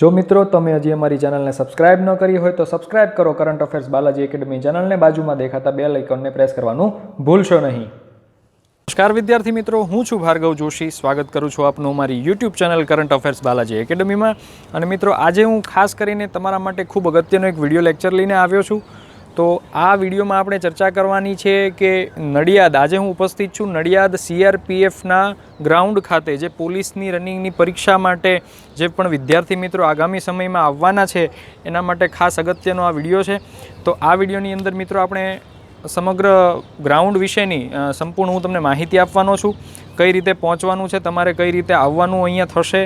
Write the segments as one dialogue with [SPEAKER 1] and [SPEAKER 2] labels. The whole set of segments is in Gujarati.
[SPEAKER 1] જો મિત્રો તમે હજી અમારી ચેનલને સબસ્ક્રાઇબ ન કરી હોય તો સબસ્ક્રાઇબ કરો. કરંટ અફેર્સ બાલાજી એકેડમી ચેનલને બાજુમાં દેખાતા બે આઇકોનને પ્રેસ કરવાનું ભૂલશો નહીં. નમસ્કાર વિદ્યાર્થી મિત્રો, હું છું ભાર્ગવ જોશી. સ્વાગત કરું છું આપનું મારી YouTube channel current affairs Balaji એકેડમીમાં અને મિત્રો, આજે હું ખાસ કરીને તમારા માટે ખૂબ અગત્યનો એક વીડિયો લેક્ચર લઈને આવ્યો છું. તો આ વિડીયોમાં આપણે ચર્ચા કરવાની છે કે નડિયાદ, આજે હું ઉપસ્થિત છું નડિયાદ સીઆરપીએફના ગ્રાઉન્ડ ખાતે, જે પોલીસની રનિંગની પરીક્ષા માટે જે પણ વિદ્યાર્થી મિત્રો આગામી સમયમાં આવવાના છે, એના માટે ખાસ અગત્યનો આ વીડિયો છે. તો આ વિડીયોની અંદર મિત્રો આપણે સમગ્ર ગ્રાઉન્ડ વિશેની સંપૂર્ણ હું તમને માહિતી આપવાનો છું. કઈ રીતે પહોંચવાનું છે, તમારે કઈ રીતે આવવાનું અહીંયા થશે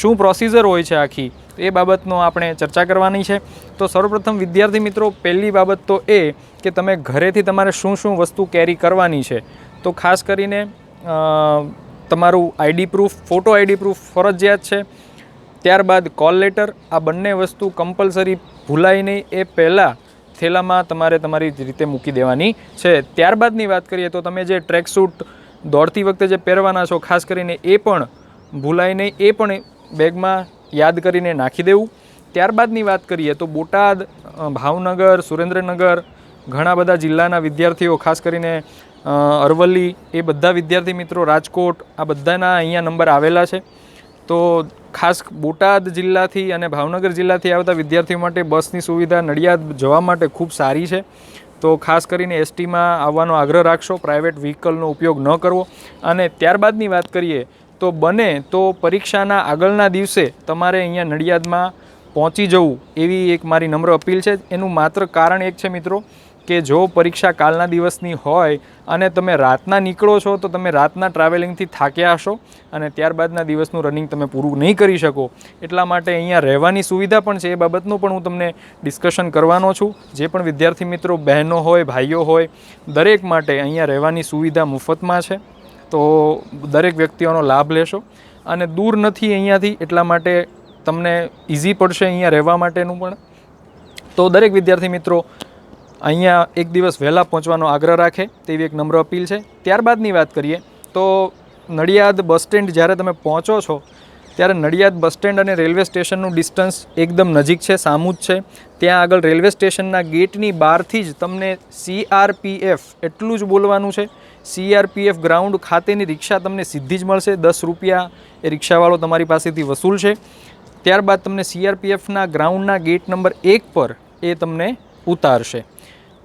[SPEAKER 1] શું પ્રોસિજર હોય છે આખી? એ બાબતનો આપણે ચર્ચા કરવાની છે. તો સર્વપ્રથમ વિદ્યાર્થી મિત્રો, પહેલી બાબત તો એ કે તમે ઘરેથી તમારે શું શું વસ્તુ કેરી કરવાની છે. તો ખાસ કરીને તમારું ID proof photo ID proof ફરજિયાત છે. ત્યારબાદ કોલ લેટર આ બંને વસ્તુ કમ્પલસરી ભૂલાય નહીં એ પહેલાં થેલામાં તમારે તમારી રીતે મૂકી દેવાની છે. ત્યારબાદની વાત કરીએ તો તમે જે ટ્રેક સૂટ દોડતી વખતે જે પહેરવાના છો, ખાસ કરીને એ પણ ભૂલાય નહીં એ પણ બેગમાં યાદ કરીને નાખી દેવું. ત્યારબાદની વાત કરીએ તો બોટાદ ભાવનગર, સુરેન્દ્રનગર, ઘણા બધા જિલ્લાના વિદ્યાર્થીઓ, ખાસ કરીને અરવલ્લી, એ બધા વિદ્યાર્થી મિત્રો, રાજકોટ, આ બધાના અહીંયા નંબર આવેલા છે. તો ખાસ બોટાદ જિલ્લાથી અને ભાવનગર જિલ્લાથી આવતા વિદ્યાર્થીઓ માટે બસની સુવિધા નડિયાદ જવા માટે ખૂબ સારી છે. તો ખાસ કરીને એસટીમાં આવવાનો આગ્રહ રાખશો, પ્રાઇવેટ વ્હીકલનો ઉપયોગ ન કરવો. અને ત્યારબાદની વાત કરીએ તો બને તો પરીક્ષાના આગળના દિવસે તમારે અહીંયા નડિયાદમાં પહોંચી જવું એવી એક મારી નમ્ર અપીલ છે. એનું માત્ર કારણ એક છે મિત્રો, કે જો પરીક્ષા કાલના દિવસની હોય અને તમે રાતના નીકળો છો, તો તમે રાતના ટ્રાવેલિંગથી થાક્યા હશો અને ત્યારબાદના દિવસનું રનિંગ તમે પૂરું નહીં કરી શકો. એટલા માટે અહીંયા રહેવાની સુવિધા પણ છે એ બાબતનું પણ હું તમને ડિસ્કશન કરવાનો છું. જે પણ વિદ્યાર્થી મિત્રો, બહેનો હોય, ભાઈઓ હોય, દરેક માટે અહીંયા રહેવાની સુવિધા મફતમાં છે. તો દરેક વ્યક્તિઓનો લાભ લેશો. અને દૂર નથી અહીંયાથી, એટલા માટે તમને ઇઝી પડશે અહીંયા રહેવા માટેનું પણ. તો દરેક વિદ્યાર્થી મિત્રો, અહીંયા એક દિવસ વહેલા પહોંચવાનો આગ્રહ રાખે, તેવી એક નમ્ર અપીલ છે. ત્યારબાદની વાત કરીએ, તો નડિયાદ બસ સ્ટેન્ડ જ્યારે તમે પહોંચો છો ત્યારે નડિયાદ બસ સ્ટેન્ડ અને રેલવે સ્ટેશનનું ડિસ્ટન્સ એકદમ નજીક છે સામું જ છે. ત્યાં આગળ રેલવે સ્ટેશનના ગેટની બહારથી જ તમને સીઆરપીએફ એટલું જ બોલવાનું છે. સીઆરપીએફ ગ્રાઉન્ડ ખાતેની રિક્ષા તમને સીધી જ મળશે. દસ રૂપિયા એ રિક્ષાવાળો તમારી પાસેથી વસૂલ છે. ત્યારબાદ તમને સીઆરપીએફના ગ્રાઉન્ડના ગેટ નંબર એક પર એ તમને ઉતારશે.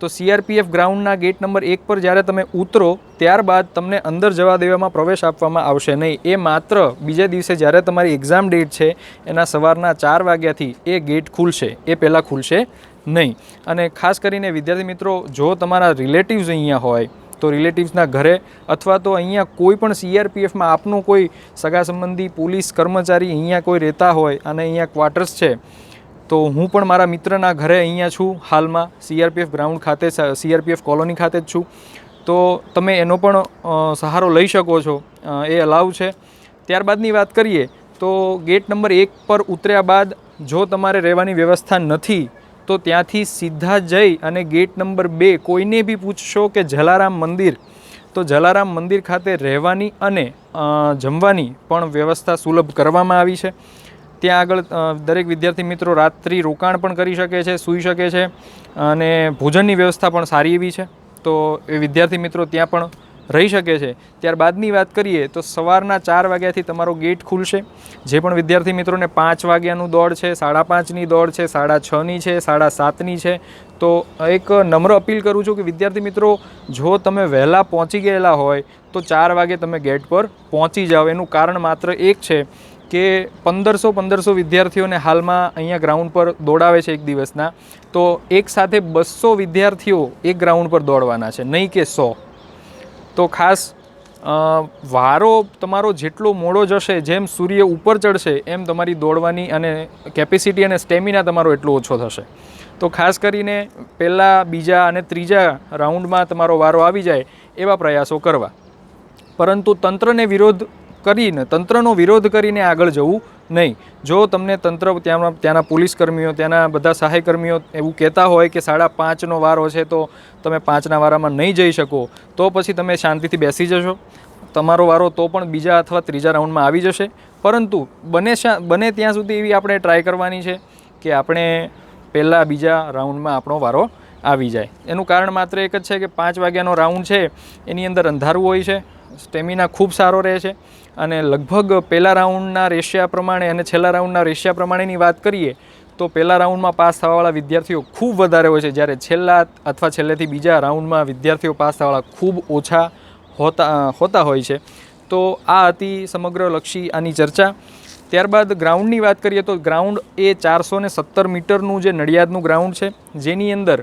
[SPEAKER 1] તો સીઆરપીએફ ગ્રાઉન્ડના ગેટ નંબર એક પર જ્યારે તમે ઉતરો, ત્યારબાદ તમને અંદર જવા દેવામાં પ્રવેશ આપવામાં આવશે નહીં. એ માત્ર બીજા દિવસે જ્યારે તમારી એક્ઝામ ડેટ છે, એના સવારના ચાર વાગ્યાથી એ ગેટ ખુલશે. એ પહેલાં ખુલશે નહીં. અને ખાસ કરીને વિદ્યાર્થી મિત્રો, જો તમારા રિલેટિવ્સ અહીંયા હોય, તો રિલેટિવ્સના ઘરે અથવા તો અહીંયા કોઈ પણ સીઆરપીએફમાં આપનો કોઈ સગા સંબંધી, પોલીસ કર્મચારી અહીંયા કોઈ રહેતા હોય અને અહીંયા ક્વાર્ટર્સ છે તો હું પણ મારા મિત્રના ઘરે અહીંયા છું, હાલમાં સીઆરપીએફ ગ્રાઉન્ડ ખાતે સીઆરપીએફ કોલોની ખાતે જ છું. તો તમે એનો પણ સહારો લઈ શકો છો એ અલાવ છે. ત્યારબાદની વાત કરીએ, તો ગેટ નંબર એક પર ઉતર્યા બાદ જો તમારે રહેવાની વ્યવસ્થા નથી, તો ત્યાંથી સીધા જઈ અને ગેટ નંબર બે કોઈને બી પૂછશો કે જલારામ મંદિર, તો જલારામ મંદિર ખાતે રહેવાની અને જમવાની પણ વ્યવસ્થા સુલભ કરવામાં આવી છે. ત્યાં આગળ દરેક વિદ્યાર્થી મિત્રો રાત્રિ રોકાણ પણ કરી શકે છે, સૂઈ શકે છે અને ભોજનની વ્યવસ્થા પણ સારી એવી છે. તો એ વિદ્યાર્થી મિત્રો ત્યાં પણ રહી શકે છે. ત્યારબાદની વાત કરીએ તો સવારના ચાર વાગ્યાથી તમારો ગેટ ખુલશે. જે પણ વિદ્યાર્થી મિત્રોને પાંચ વાગ્યાનું દોડ છે, સાડા પાંચની દોડ છે, સાડા છની છે, સાડા સાતની છે. તો એક નમ્ર અપીલ કરું છું કે વિદ્યાર્થી મિત્રો, જો તમે વહેલા પહોંચી ગયેલા હોય, તો ચાર વાગે તમે ગેટ પર પહોંચી જાઓ. એનું કારણ માત્ર એક છે કે પંદરસો પંદરસો વિદ્યાર્થીઓને હાલમાં અહીંયા ગ્રાઉન્ડ પર દોડાવે છે એક દિવસના, તો એક સાથે બસો વિદ્યાર્થીઓ એક ગ્રાઉન્ડ પર દોડવાના છે, નહીં કે સો. તો ખાસ વારો તમારો જેટલો મોડો જશે જેમ સૂર્ય ઉપર ચડશે, એમ તમારી દોડવાની અને કેપેસિટી અને સ્ટેમિના તમારો એટલો ઓછો થશે. તો ખાસ કરીને પહેલાં, બીજા અને ત્રીજા રાઉન્ડમાં તમારો વારો આવી જાય એવા પ્રયાસો કરવા. પરંતુ તંત્રને વિરોધ કરીને, તંત્રનો વિરોધ કરીને આગળ જવું નહીં. જો તમને તંત્ર ત્યાંના ત્યાંના પોલીસ કર્મીઓ ત્યાંના બધા સહાયકર્મીઓ એવું કહેતા હોય કે સાડા પાંચનો વારો છે તો તમે પાંચના વારામાં નહીં જઈ શકો, તો પછી તમે શાંતિથી બેસી જશો. તમારો વારો તો પણ બીજા અથવા ત્રીજા રાઉન્ડમાં આવી જશે. પરંતુ બને બને ત્યાં સુધી એવી આપણે ટ્રાય કરવાની છે કે આપણે પહેલાં બીજા રાઉન્ડમાં આપણો વારો આવી જાય. એનું કારણ માત્ર એક જ છે કે પાંચ વાગ્યાનો રાઉન્ડ છે, એની અંદર અંધારું હોય છે, સ્ટેમિના ખૂબ સારો રહે છે અને લગભગ પહેલા રાઉન્ડના રેશિયા પ્રમાણે અને છેલ્લા રાઉન્ડના રેશિયા પ્રમાણેની વાત કરીએ, તો પહેલા રાઉન્ડમાં પાસ થવાવાળા વિદ્યાર્થીઓ ખૂબ વધારે હોય છે. જ્યારે છેલ્લા અથવા છેલ્લેથી બીજા રાઉન્ડમાં વિદ્યાર્થીઓ પાસ થવાવાળા ખૂબ ઓછા હોતા હોતા હોય છે. તો આ હતી સમગ્ર લક્ષી આની ચર્ચા. ત્યારબાદ ગ્રાઉન્ડની વાત કરીએ, તો ગ્રાઉન્ડ એ ચારસો ને સત્તર મીટરનું જે નડિયાદનું ગ્રાઉન્ડ છે, જેની અંદર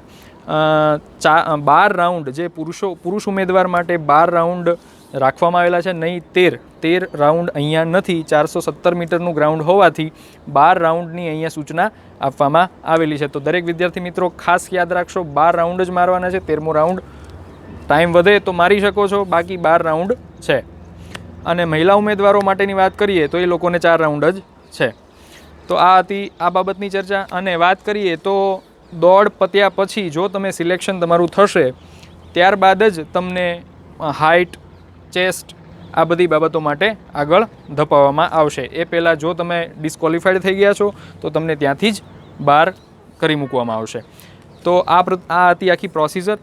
[SPEAKER 1] ચા, બાર રાઉન્ડ જે પુરુષો, પુરુષ ઉમેદવાર માટે બાર રાઉન્ડ રાખવામાં આવેલા છે. નહીં, તેર. તેર રાઉન્ડ અહીંયા નથી. ચારસો સત્તર મીટરનું ગ્રાઉન્ડ હોવાથી બાર રાઉન્ડની અહીંયા સૂચના આપવામાં આવેલી છે. તો દરેક વિદ્યાર્થી મિત્રો, ખાસ યાદ રાખશો, બાર રાઉન્ડ જ મારવાના છે. તેરમો રાઉન્ડ ટાઈમ વધે તો મારી શકો છો. બાકી બાર રાઉન્ડ છે. અને મહિલા ઉમેદવારો માટેની વાત કરીએ તો એ લોકોને ચાર રાઉન્ડ જ છે. તો આ હતી આ બાબતની ચર્ચા. અને વાત કરીએ તો દોડ પત્યા પછી જો તમે સિલેક્શન તમારું થશે, ત્યારબાદ જ તમને હાઇટ ચેસ્ટ આ બધી બાબતો માટે આગળ ધપાવવામાં આવશે. એ પહેલાં જો તમે ડિસ્કોલિફાઈડ થઈ ગયા છો, તો તમને ત્યાંથી જ બહાર કરી મૂકવામાં આવશે. તો આ આ હતી આખી પ્રોસિજર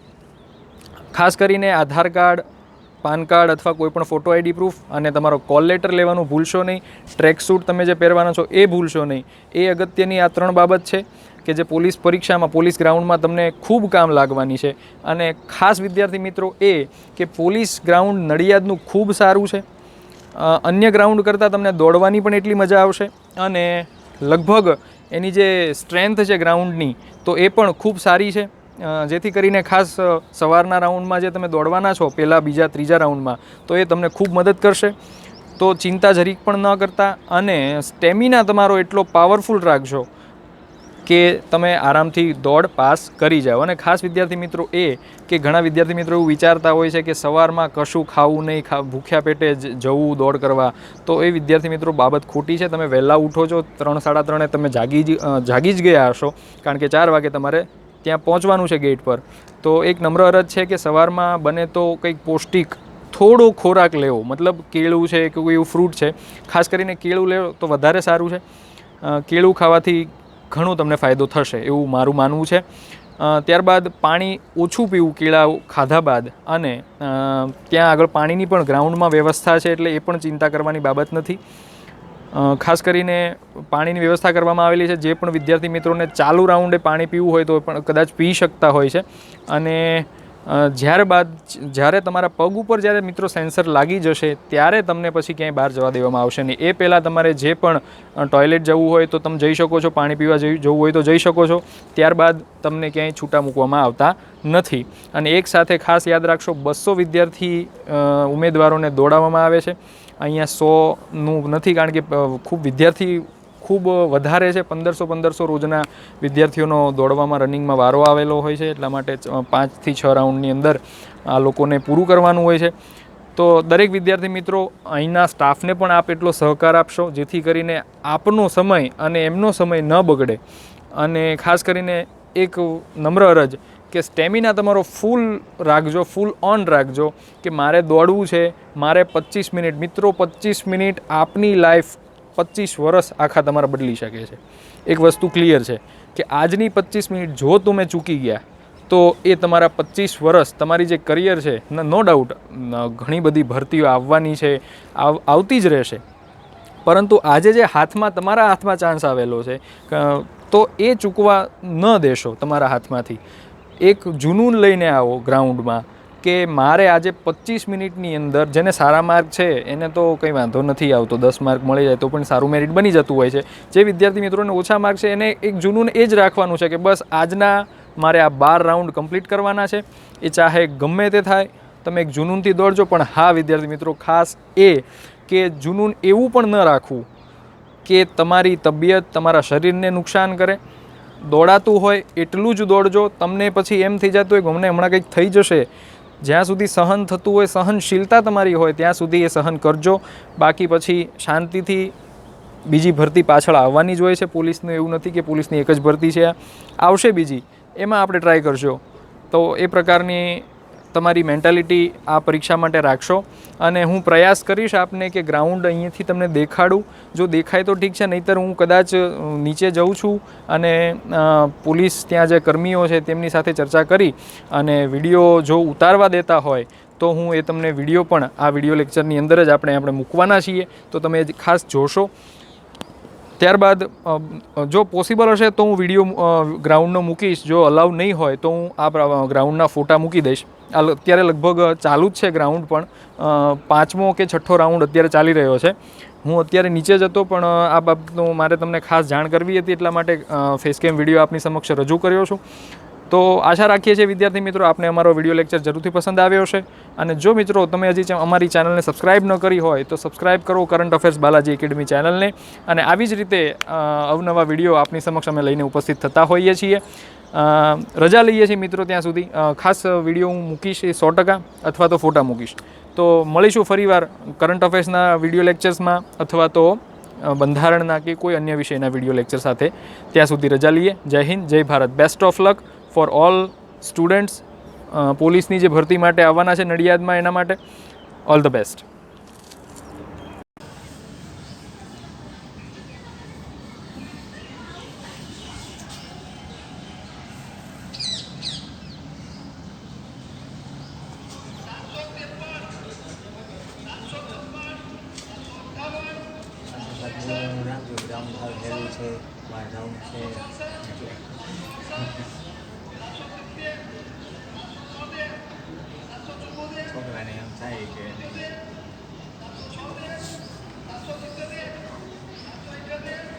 [SPEAKER 1] ખાસ કરીને આધાર કાર્ડ પાન કાર્ડ અથવા કોઈ પણ ફોટો આઈડી પ્રૂફ અને તમારો કોલ લેટર લેવાનું ભૂલશો નહીં. ટ્રેક સૂટ તમે જે પહેરવાના છો એ ભૂલશો નહીં. એ અગત્યની આ ત્રણ બાબત છે કે જે પોલીસ પરીક્ષામાં, પોલીસ ગ્રાઉન્ડમાં તમને ખૂબ કામ લાગવાની છે. અને ખાસ વિદ્યાર્થી મિત્રો એ કે પોલીસ ગ્રાઉન્ડ નડિયાદનું ખૂબ સારું છે. અન્ય ગ્રાઉન્ડ કરતાં તમને દોડવાની પણ એટલી મજા આવશે અને લગભગ એની જે સ્ટ્રેન્થ છે ગ્રાઉન્ડની તો એ પણ ખૂબ સારી છે. જેથી કરીને ખાસ સવારના રાઉન્ડમાં જે તમે દોડવાના છો પહેલાં બીજા, ત્રીજા રાઉન્ડમાં, તો એ તમને ખૂબ મદદ કરશે. તો ચિંતા જરીક પણ ન કરતા અને સ્ટેમિના તમારો એટલો પાવરફુલ રાખજો કે તમે આરામથી દોડ પાસ કરી જાઓ. અને ખાસ વિદ્યાર્થી મિત્રો એ કે ઘણા વિદ્યાર્થી મિત્રો એવું વિચારતા હોય છે કે સવારમાં કશું ખાવું નહીં, ખા, ભૂખ્યા પેટે જવું દોડ કરવા. તો એ વિદ્યાર્થી મિત્રો બાબત ખોટી છે. તમે વહેલા ઉઠો છો, ત્રણ, સાડા ત્રણે તમે જાગી જાગી જ ગયા હશો. કારણ કે ચાર વાગે તમારે ત્યાં પહોંચવાનું છે ગેટ પર. તો એક નમ્ર અરજ છે કે સવારમાં બને તો કંઈક પૌષ્ટિક થોડો ખોરાક લેવો. મતલબ કેળું છે કે કોઈ એવું ફ્રૂટ છે. ખાસ કરીને કેળું લેવો તો વધારે સારું છે. કેળું ખાવાથી ઘણો તમને ફાયદો થશે એવું મારું માનવું છે. ત્યારબાદ પાણી ઓછું પીવું, કેળા ખાધા બાદ. અને ત્યાં આગળ પાણીની પણ ગ્રાઉન્ડમાં વ્યવસ્થા છે એટલે એ પણ ચિંતા કરવાની બાબત નથી. ખાસ કરીને પાણીની વ્યવસ્થા કરવામાં આવેલી છે. જે પણ વિદ્યાર્થી મિત્રોને ચાલુ રાઉન્ડે પાણી પીવું હોય તો પણ કદાચ પી શકતા હોય છે. અને અ, જ્યારે તમારા પગ ઉપર જ્યારે મિત્રો સેન્સર લાગી જશે ત્યારે તમને પછી ક્યાંય બહાર જવા દેવામાં આવશે નહીં. એ પહેલાં તમારે જે પણ ટોયલેટ જવું હોય તો તમે જઈ શકો છો પાણી પીવા જવું હોય તો જઈ શકો છો. ત્યારબાદ તમને ક્યાંય છૂટા મૂકવામાં આવતા નથી. અને એક સાથે ખાસ યાદ રાખશો બસો વિદ્યાર્થી ઉમેદવારોને દોડાવવામાં આવે છે. અહીંયા સોનું નથી કારણ કે ખૂબ વિદ્યાર્થી ખૂબ વધારે છે. પંદરસો પંદરસો રોજના વિદ્યાર્થીઓનો દોડવામાં, રનિંગમાં વારો આવેલો હોય છે. એટલા માટે પાંચથી છ રાઉન્ડની અંદર આ લોકોને પૂરું કરવાનું હોય છે. તો દરેક વિદ્યાર્થી મિત્રો, અહીંના સ્ટાફને પણ આપ એટલો સહકાર આપશો, જેથી કરીને આપનો સમય અને એમનો સમય ન બગડે. અને ખાસ કરીને એક નમ્ર અરજ કે સ્ટેમિના તમારો ફૂલ રાખજો, ફૂલ ઓન રાખજો કે મારે દોડવું છે, મારે પચીસ મિનિટ. મિત્રો, પચીસ મિનિટ આપની લાઈફ પચીસ વર્ષ આખા તમારા બદલી શકે છે. એક વસ્તુ ક્લિયર છે કે આજની પચીસ મિનિટ જો તમે ચૂકી ગયા, તો એ તમારા પચીસ વર્ષ તમારી જે કરિયર છે, નો ડાઉટ ઘણી બધી ભરતીઓ આવવાની છે, આવ- આવતી જ રહેશે. પરંતુ આજે જે હાથમાં, તમારા હાથમાં ચાન્સ આવેલો છે તો એ ચૂકવા ન દેશો તમારા હાથમાંથી. એક જુનૂન લઈને આવો ગ્રાઉન્ડમાં કે મારે આજે પચીસ મિનિટની અંદર જેને સારા માર્ક છે, એને તો કંઈ વાંધો નથી આવતો, દસ માર્ક મળી જાય તો પણ સારું મેરિટ બની જતું હોય છે. જે વિદ્યાર્થી મિત્રોને ઓછા માર્ક છે, એને એક જૂનું એ જ રાખવાનું છે કે બસ આજના મારે આ બાર રાઉન્ડ કમ્પ્લીટ કરવાના છે. એ ચાહે ગમે તે થાય, તમે એક જુનૂનથી દોડજો, પણ હા વિદ્યાર્થી મિત્રો, ખાસ એ કે જુનૂન એવું પણ ન રાખવું કે તમારી તબિયત તમારા શરીરને નુકસાન કરે. દોડાતું હોય એટલું જ દોડજો, તમને પછી એમ થઈ જતું હોય કે હમણાં કંઈક થઈ જશે જ્યાં સુધી સહન થતું હોય, સહનશીલતા તમારી હોય, ત્યાં સુધી એ સહન કરજો. બાકી પછી શાંતિથી બીજી ભરતી પાછળ આવવાની જ હોય છે. પોલીસનું એવું નથી કે પોલીસની એક જ ભરતી છે. આવશે બીજી. એમાં આપણે ટ્રાય કરશો તો એ પ્રકારની તમારી મેન્ટાલિટી આ પરીક્ષા માટે રાખશો. અને હું પ્રયાસ કરીશ આપને કે ગ્રાઉન્ડ અહીંયાથી તમને દેખાડું. જો દેખાય તો ઠીક છે, નહીંતર હું કદાચ નીચે જઉં છું અને પોલીસ ત્યાં જે કર્મીઓ છે તેમની સાથે ચર્ચા કરી અને વીડિયો જો ઉતારવા દેતા હોય તો હું એ તમને વીડિયો પણ, આ વીડિયો લેક્ચરની અંદર જ આપણે આપણે મૂકવાના છીએ. તો તમે ખાસ જોશો. ત્યારબાદ જો પોસિબલ હશે તો હું વીડિયો ગ્રાઉન્ડનો મૂકીશ. જો અલાઉ નહીં હોય તો હું આ ગ્રાઉન્ડના ફોટા મૂકી દઈશ. અત્યારે લગભગ ચાલુ જ છે ગ્રાઉન્ડ પણ. પાંચમો કે છઠ્ઠો રાઉન્ડ અત્યારે ચાલી રહ્યો છે. હું અત્યારે નીચે જ હતો, પણ આ બાબતનું મારે તમને ખાસ જાણ કરવી હતી એટલા માટે ફેસકેમ વીડિયો આપની સમક્ષ રજૂ કર્યો છું. તો આશા રાખીએ છીએ વિદ્યાર્થી મિત્રો, આપને અમારો વીડિયો લેક્ચર જરૂરથી પસંદ આવ્યો હશે. અને જો મિત્રો તમે હજી અમારી ચેનલને સબસ્ક્રાઇબ ન કરી હોય, તો સબસ્ક્રાઇબ કરો કરંટ અફેર્સ બાલાજી એકેડમી ચેનલને અને આવી જ રીતે અવનવા વીડિયો આપની સમક્ષ અમે લઈને ઉપસ્થિત થતા હોઈએ છીએ. રજા લઈએ છીએ મિત્રો ત્યાં સુધી. ખાસ વીડિયો હું મૂકીશ એ સો ટકા અથવા તો ફોટા મૂકીશ. તો મળીશું ફરીવાર કરંટ અફેર્સના વીડિયો લેક્ચર્સમાં અથવા તો બંધારણના કે કોઈ અન્ય વિષયના વીડિયો લેક્ચર સાથે. ત્યાં સુધી રજા લઈએ. Jai Hind, Jai Bharat. Best of luck for all students પોલીસની જે ભરતી માટે આવવાના છે નડિયાદમાં એના માટે. ઓલ ધ બેસ્ટ
[SPEAKER 2] વાજાઓ છે છોકરાને એમ થાય કે Thank you.